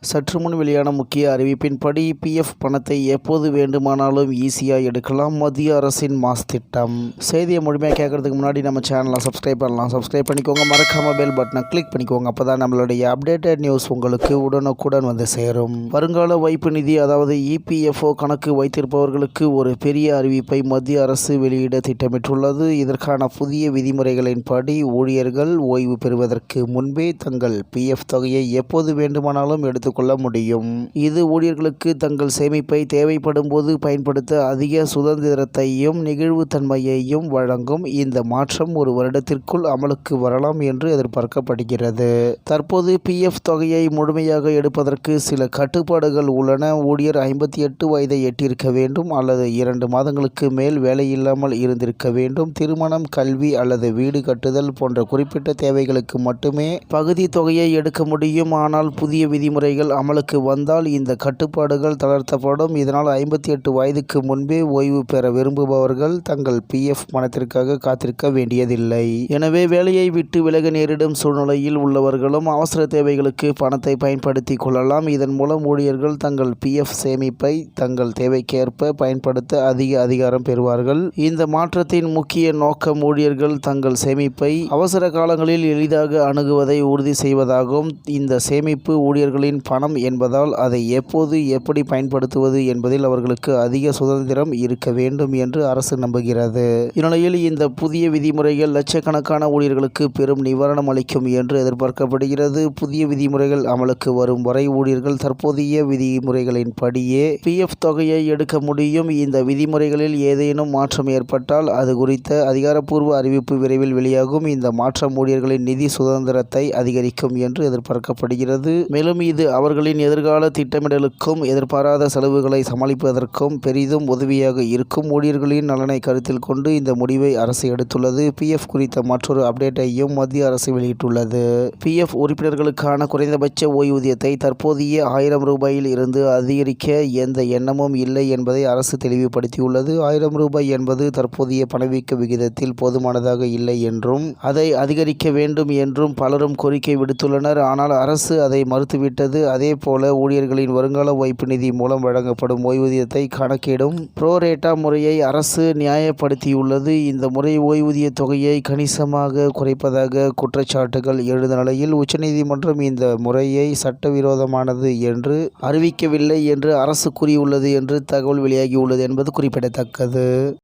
சற்று முன் வெளியான முக்கிய அறிவிப்பின்படி பிஎஃப் பணத்தை எப்போது வேண்டுமானாலும் ஈஸியாக எடுக்கலாம். மத்திய அரசின் மாஸ் திட்டம். செய்தியை முழுமையாக கேட்கறதுக்கு முன்னாடி நம்ம சேனலை சப்ஸ்கிரைப் பண்ணலாம். சப்ஸ்கிரைப் பண்ணிக்கோங்க. மறக்காம பெல் பட்டனை கிளிக் பண்ணிக்கோங்க. அப்போ தான் நம்மளுடைய அப்டேட்டட் நியூஸ் உங்களுக்கு உடனுக்குடன் வந்து சேரும். வருங்கால வைப்பு நிதி அதாவது இபிஎஃப்ஓ கணக்கு வைத்திருப்பவர்களுக்கு ஒரு பெரிய அறிவிப்பை மத்திய அரசு வெளியிட திட்டமிட்டுள்ளது. இதற்கான புதிய விதிமுறைகளின்படி ஊழியர்கள் ஓய்வு பெறுவதற்கு முன்பே தங்கள் பிஎஃப் தொகையை எப்போது வேண்டுமானாலும் எடுத்து கொள்ள முடியும். இது ஊழியர்களுக்கு தங்கள் சேமிப்பை தேவைப்படும் போது பயன்படுத்த அதிக சுதந்திரத்தையும் நெகிழ்வுத்தன்மையையும் வழங்கும் இந்த மாற்றம் ஒரு வருடத்திற்குள் அமலுக்கு வரலாம் என்று எதிர்பார்க்கப்படுகிறது. தற்போது பிஎஃப் தொகையை முழுமையாக எடுப்பதற்கு சில கட்டுப்பாடுகள் உள்ளன. ஊழியர் ஐம்பத்தி எட்டு வயதை எட்டியிருக்க வேண்டும் அல்லது இரண்டு மாதங்களுக்கு மேல் வேலையில்லாமல் இருந்திருக்க வேண்டும். திருமணம் கல்வி அல்லது வீடு கட்டுதல் போன்ற குறிப்பிட்ட தேவைகளுக்கு மட்டுமே பகுதி தொகையை எடுக்க முடியும். ஆனால் புதிய விதிமுறைகள் அமலுக்கு வந்தால் இந்த கட்டுப்பாடுகள் தளர்த்தப்படும். இதனால் ஐம்பத்தி எட்டு வயதுக்கு முன்பே ஓய்வு பெற விரும்புபவர்கள் தங்கள் பிஎஃப் பணத்திற்காக காத்திருக்க வேண்டியதில்லை. எனவே வேலையை விட்டு விலக நேரிடும் சூழ்நிலையில் உள்ளவர்களும் அவசர தேவைகளுக்கு பணத்தை பயன்படுத்தி கொள்ளலாம். இதன் மூலம் ஊழியர்கள் தங்கள் பிஎஃப் சேமிப்பை தங்கள் தேவைக்கேற்ப பயன்படுத்த அதிக அதிகாரம் பெறுவார்கள். இந்த மாற்றத்தின் முக்கிய நோக்கம் ஊழியர்கள் தங்கள் சேமிப்பை அவசர காலங்களில் எளிதாக அணுகுவதை உறுதி செய்வதாகும். இந்த சேமிப்பு ஊழியர்களின் பணம் என்பதால் அதை எப்போது எப்படி பயன்படுத்துவது என்பதில் அவர்களுக்கு அதிக சுதந்திரம் இருக்க வேண்டும் என்று அரசு நம்புகிறது. இந்நிலையில் இந்த புதிய விதிமுறைகள் லட்சக்கணக்கான ஊழியர்களுக்கு பெரும் நிவாரணம் அளிக்கும் என்று எதிர்பார்க்கப்படுகிறது. புதிய விதிமுறைகள் அமலுக்கு வரும் வரை ஊழியர்கள் தற்போதைய விதிமுறைகளின்படியே பிஎஃப் தொகையை எடுக்க முடியும். இந்த விதிமுறைகளில் ஏதேனும் மாற்றம் ஏற்பட்டால் அது குறித்த அதிகாரப்பூர்வ அறிவிப்பு விரைவில் வெளியாகும். இந்த மாற்றம் ஊழியர்களின் நிதி சுதந்திரத்தை அதிகரிக்கும் என்று எதிர்பார்க்கப்படுகிறது. மேலும் இது அவர்களின் எதிர்கால திட்டமிடலுக்கும் எதிர்பாராத செலவுகளை சமாளிப்பதற்கும் பெரிதும் உதவியாக இருக்கும் ஊழியர்களின் நலனை கருத்தில் கொண்டு இந்த முடிவை அரசு எடுத்துள்ளது. பிஎஃப் குறித்த மற்றொரு அப்டேட்டையும் மத்திய அரசு வெளியிட்டுள்ளது. பிஎஃப் உறுப்பினர்களுக்கான குறைந்தபட்ச ஓய்வூதியத்தை தற்போதைய ஆயிரம் ரூபாயில் இருந்து அதிகரிக்க எந்த எண்ணமும் இல்லை என்பதை அரசு தெளிவுபடுத்தியுள்ளது. ஆயிரம் ரூபாய் என்பது தற்போதைய பணவீக்க விகிதத்தில் போதுமானதாக இல்லை என்றும் அதை அதிகரிக்க வேண்டும் என்றும் பலரும் கோரிக்கை விடுத்துள்ளனர். ஆனால் அரசு அதை மறுத்துவிட்டது. அதே போல ஊழியர்களின் வருங்கால வைப்பு நிதி மூலம் வழங்கப்படும் ஓய்வூதியத்தை கணக்கிடும் ப்ரோரேட்டா முறையை அரசு நியாயப்படுத்தியுள்ளது. இந்த முறை ஓய்வூதிய தொகையை கணிசமாக குறைப்பதாக குற்றச்சாட்டுகள் எழுந்த நிலையில் உச்சநீதிமன்றம் இந்த முறையை சட்டவிரோதமானது என்று அறிவிக்கவில்லை என்று அரசு கூறியுள்ளது என்று தகவல் வெளியாகியுள்ளது என்பது குறிப்பிடத்தக்கது.